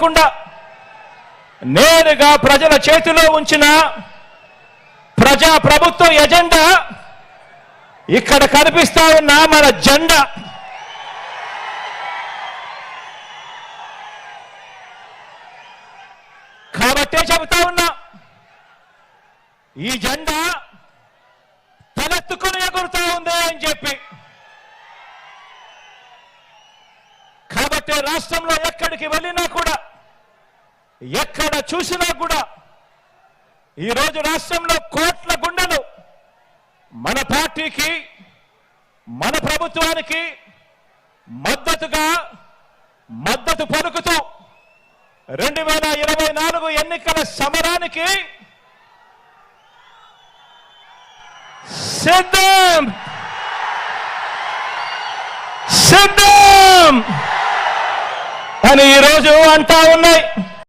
లేకుండా నేరుగా ప్రజల చేతిలో ఉంచిన ప్రజా ప్రభుత్వ ఎజెండా ఇక్కడ కనిపిస్తా ఉన్న మన జెండా. కాబట్టే చెబుతా ఉన్నా ఈ జెండా తలెత్తుకుని ఎగురుతా ఉంది అని చెప్పి. కాబట్టి రాష్ట్రంలో ఎక్కడికి వెళ్ళినా కూడా ఎక్కడ చూసినా కూడా ఈరోజు రాష్ట్రంలో కోట్ల గుండెలు మన పార్టీకి మన ప్రభుత్వానికి మద్దతుగా మద్దతు పలుకుతూ రెండు వేల ఇరవై నాలుగు ఎన్నికల సమరానికి సిద్ధం! సిద్ధం! అని ఈరోజు అంటా ఉన్నాయి.